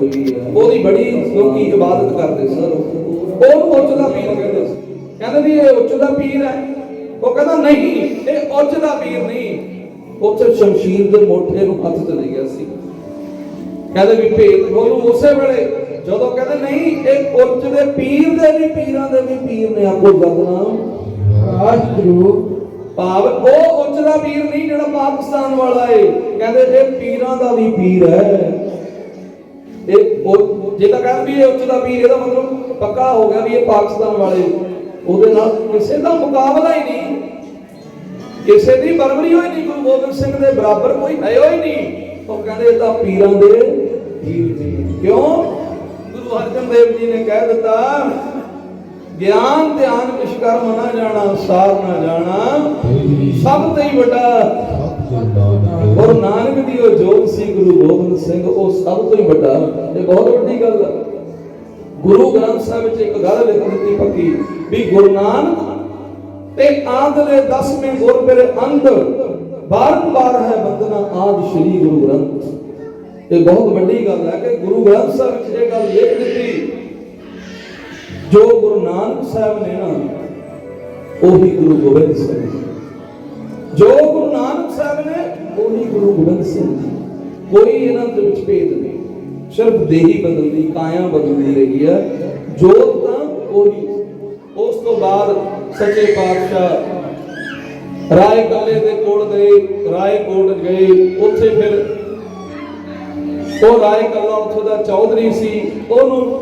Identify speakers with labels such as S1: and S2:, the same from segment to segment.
S1: ਉਹਦੀ ਬੜੀ ਲੋਕੀ ਇਬਾਦਤ ਕਰਦੇ ਸਨ ਉਹਨੂੰ ਉੱਚ ਦਾ ਪੀਰ ਕਹਿੰਦੇ ਸੀ। ਕਹਿੰਦੇ ਵੀ ਇਹ ਉੱਚ ਦਾ ਪੀਰ ਹੈ। ਉਹ ਕਹਿੰਦਾ ਨਹੀਂ ਇਹ ਉੱਚ ਦਾ ਪੀਰ ਨਹੀਂ। ਉੱਥੇ ਸ਼ਮਸ਼ੀਰ ਦੇ ਮੋਠੇ ਨੂੰ ਹੱਥ ਚਲੇ ਗਿਆ ਸੀ। ਕਹਿੰਦੇ ਵੀ ਭੇਤ ਉਹਨੂੰ ਉਸੇ ਵੇਲੇ। ਜਦੋਂ ਕਹਿੰਦੇ ਨਹੀਂ ਇਹ ਉੱਚ ਦੇ ਪੀਰ ਦੇ ਵੀ ਪੀਰਾਂ ਦੇ ਵੀ ਪੀਰ ਨੇ ਆਪੋ ਸਤਨਾਮ
S2: ਰਾਜਗੁਰੂ
S1: ਭਾਵ ਉਹ ਉੱਚ ਦਾ ਪੀਰ ਨਹੀਂ ਜਿਹੜਾ ਪਾਕਿਸਤਾਨ ਵਾਲਾ ਏ। ਕਹਿੰਦੇ ਇਹ ਪੀਰਾਂ ਦਾ ਵੀ ਪੀਰ ਹੈ। ਇਹ ਉਹ ਜੇ ਤਾਂ ਕਹਿੰਦੇ ਵੀ ਇਹ ਉੱਚ ਦਾ ਪੀਰ ਇਹਦਾ ਮਤਲਬ ਪੱਕਾ ਹੋ ਗਿਆ ਵੀ ਇਹ ਪਾਕਿਸਤਾਨ ਵਾਲੇ ਉਹਦੇ ਨਾਲ ਕਿਸੇ ਦਾ ਮੁਕਾਬਲਾ ਹੀ ਨਹੀਂ। ਕਿਸੇ ਦੀ ਬਰਬਰੀ ਹੋਈ ਨਹੀਂ ਗੁਰੂ ਗੋਬਿੰਦ ਸਿੰਘ ਦੇ ਬਰਾਬਰ ਕੋਈ ਹੈ ਹੋਈ ਨਹੀਂ। ਉਹ ਕਹਿੰਦੇ ਇਹ ਤਾਂ ਪੀਰਾਂ ਦੇ ਪੀਰ ਨੇ। ਕਿਉਂ? ਗੁਰੂ ਅਰਜਨ ਦੇਵ ਜੀ ਨੇ ਕਹਿ ਦਿੱਤਾ ਗਿਆਨ ਧਿਆਨ ਕਰਮ ਨਾ ਜਾਣਾ ਸਾਰ ਨਾ ਜਾਣਾ। ਸਭ ਤੋਂ ਹੀ ਵੱਡਾ ਔਰ ਨਾਨਕ ਦੀ ਉਹ ਜੋਤ ਸੀ, ਗੁਰੂ ਗੋਬਿੰਦ ਸਿੰਘ, ਉਹ ਸਭ ਤੋਂ ਹੀ ਵੱਡਾ, ਇਹ ਬਹੁਤ ਵੱਡੀ ਗੱਲ ਹੈ ਗੁਰੂ ਗ੍ਰੰਥ ਸਾਹਿਬ ਵਿੱਚ ਇੱਕ ਗੱਲ ਲਿਖ ਦਿੱਤੀ ਪੱਕੀ, ਵੀ ਗੁਰੂ ਨਾਨਕ ਤੇ ਆਦਲੇ ਦਸਵੇਂ ਗੁਰ ਮੇਰੇ ਅੰਧ ਬਾਰੰਬਾਰ ਹੈ ਬੰਦਨਾ ਆਦ ਸ਼੍ਰੀ ਗੁਰੂ ਗ੍ਰੰਥ। ਇਹ ਬਹੁਤ ਵੱਡੀ ਗੱਲ ਹੈ ਕਿ ਗੁਰੂ ਗ੍ਰੰਥ ਸਾਹਿਬ ਵਿੱਚ ਇਹ ਗੱਲ ਲਿਖ ਦਿੱਤੀ, ਜੋ ਗੁਰੂ ਨਾਨਕ ਸਾਹਿਬ ਨੇ ਨਾ, ਉਹੀ ਗੁਰੂ ਗੋਬਿੰਦ ਸਿੰਘ। ਜੋ ਗੁਰੂ ਨਾਨਕ ਸਾਹਿਬ ਨੇ ਉਹੀ ਗੁਰੂ ਗੋਬਿੰਦ ਸਿੰਘ ਜੀ। ਕੋਈ ਇਹਨਾਂ ਦੇ ਵਿੱਚ ਭੇਦ ਨਹੀਂ। ਸਿਰਫ ਦੇਹੀ ਬਦਲਦੀ, ਕਾਇਆ ਬਦਲਦੀ ਰਹੀ ਹੈ। ਜੋਤ ਤਾਂ ਉਹੀ। ਉਸ ਤੋਂ ਬਾਅਦ ਸੱਚੇ ਪਾਤਸ਼ਾਹ ਰਾਏ ਕੱਲੇ ਦੇ ਕੋਲ ਗਏ, ਰਾਏ ਕੋਟ ਗਏ। ਉੱਥੇ ਫਿਰ ਉਹ ਰਾਏ ਕੱਲਾ ਉੱਥੋਂ ਦਾ ਚੌਧਰੀ ਸੀ। ਉਹਨੂੰ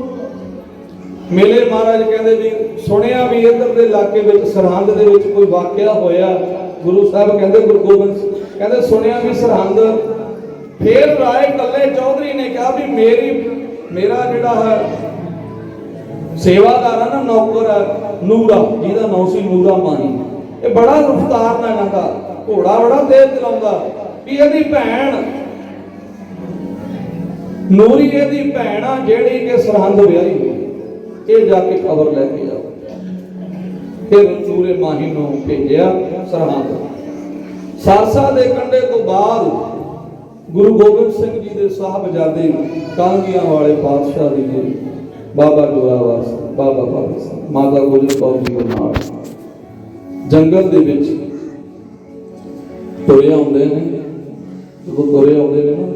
S1: ਮੇਲੇ ਮਹਾਰਾਜ ਕਹਿੰਦੇ ਵੀ ਸੁਣਿਆ ਵੀ ਇੱਧਰ ਦੇ ਇਲਾਕੇ ਵਿੱਚ ਸਰਹੰਦ ਦੇ ਵਿੱਚ ਕੋਈ ਵਾਕਿਆ ਹੋਇਆ। ਗੁਰੂ ਸਾਹਿਬ ਕਹਿੰਦੇ, ਗੁਰੂ ਗੋਬਿੰਦ ਸਿੰਘ ਕਹਿੰਦੇ, ਸੁਣਿਆ ਵੀ ਸਰਹੰਦ। ਫੇਰ ਰਾਏ ਕੱਲੇ ਚੌਧਰੀ ਨੇ ਕਿਹਾ ਵੀ ਮੇਰੀ, ਮੇਰਾ ਜਿਹੜਾ ਹੈ ਸੇਵਾਦਾਰ ਆ ਨਾ, ਨੌਕਰ ਨੂਰਾ ਜਿਹਦਾ ਨਾਮ ਸੀ ਨੂਰਾ ਮਾਨੀ ਇਹ ਬੜਾ ਰਫਤਾਰ ਨਾਲ ਇਹਨਾਂ ਦਾ ਘੋੜਾ ਬੜਾ ਤੇਜ਼ ਚਲਾਉਂਦਾ। ਵੀ ਇਹਦੀ ਭੈਣ, ਨੂਰੀ ਇਹਦੀ ਭੈਣ ਆ ਜਿਹੜੀ ਕਿ ਸਰਹੰਦ ਵਿਆਹੀ ਹੋਈ। ਇਹ ਜਾ ਕੇ ਖਬਰ ਲੈ ਕੇ ਆਓ। ਫਿਰ ਨੂਰੇ ਮਾਹੀ ਨੂੰ ਭੇਜਿਆ ਸਰਹੰਦ ਸਰਸਾ ਦੇ ਕੰਢੇ ਤੋਂ ਬਾਅਦ ਗੁਰੂ ਗੋਬਿੰਦ ਸਿੰਘ ਜੀ ਦੇ ਸਾਹਿਬਜ਼ਾਦੇ ਕਾਂਗੀਆਂ ਵਾਲੇ ਪਾਤਸ਼ਾਹ ਦੀ ਜੀ ਬਾਬਾ ਜੋਰਾਵਰ ਸਿੰਘ, ਬਾਬਾ ਸਿੰਘ, ਮਾਤਾ ਗੁਜਰ ਕੌਰ ਜੀ ਦੇ ਨਾਲ। ਜੰਗਲ ਦੇ ਵਿੱਚ ਤੁਰੇ ਆਉਂਦੇ ਨੇ। ਜਦੋਂ ਤੁਰੇ ਆਉਂਦੇ ਨੇ ਨਾ,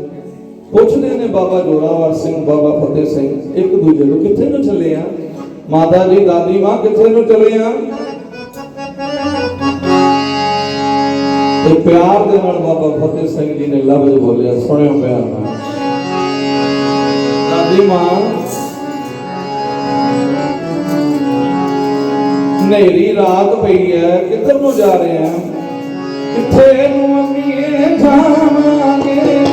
S1: ਪੁੱਛਦੇ ਨੇ ਬਾਬਾ ਜੋਰਾਵਰ ਸਿੰਘ, ਬਾਬਾ ਫਤਿਹ ਸਿੰਘ, ਇੱਕ ਦੂਜੇ ਨੂੰ ਕਿੱਥੇ ਨੂੰ ਚੱਲੇ ਆ? ਮਾਤਾ ਜੀ, ਦਾਦੀ ਮਾਂ, ਕਿੱਥੇ ਨੂੰ ਚਲੇ ਆ? ਤੇ ਪਿਆਰ ਦੇ ਨਾਲ ਬਾਬਾ ਫਤਿਹ ਸਿੰਘ ਜੀ ਨੇ ਲਫ਼ਜ਼ ਬੋਲਿਆ, ਸੁਣਿਓ ਪਿਆਰ ਨਾਲ। ਦਾਦੀ ਮਾਂ ਨੇਰੀ ਰਾਤ ਪਈ ਹੈ ਕਿੱਧਰ ਨੂੰ ਜਾ ਰਹੇ ਆ ਕਿੱਥੇ ਨੂੰ ਅੰਮੀਏ ਜਾਵਾਂਗੇ?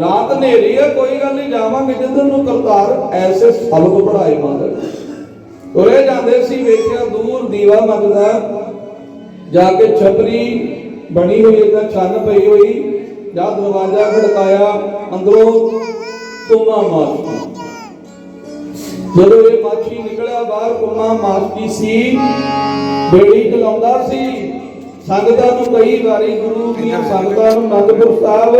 S1: ਰਾਤ ਹਨੇਰੀ ਹੈ ਕੋਈ ਗੱਲ ਨਹੀਂ ਜਾਵਾਂਗੇ ਜਿੱਧਰ ਨੂੰ, ਕਰਤਾਰ ਐਸੇ ਸ਼ਬਦ ਪੜਾਏ ਮਾਦਰ ਤੁਰੇ ਜਾਂਦੇ ਸੀ ਵੇਖਿਆ ਦੂਰ ਦੀਵਾ ਮੱਗਦਾ ਜਾ ਕੇ ਛਤਰੀ ਬਣੀ ਹੋਈ ਇੱਕ ਛੰਨ ਪਈ ਹੋਈ, ਜਾ ਦਰਵਾਜ਼ਾ ਖੜਕਾਇਆ, ਅੰਦਰੋਂ ਤੁਮਾ ਮਾਰ ਜਦੋਂ ਇਹ ਮਾਛੀ ਨਿਕਲਿਆ, ਬਾਹਰ ਕੁਮਾ ਮਾਸਕੀ ਸੀ, ਬੇੜੀ ਚਲਾਉਂਦਾ ਸੀ, ਸੰਗਤਾਂ ਨੂੰ ਕਈ ਵਾਰੀ ਗੁਰੂ ਦੀਆਂ ਸੰਗਤਾਂ ਨੂੰ ਅਨੰਦਪੁਰ ਸਾਹਿਬ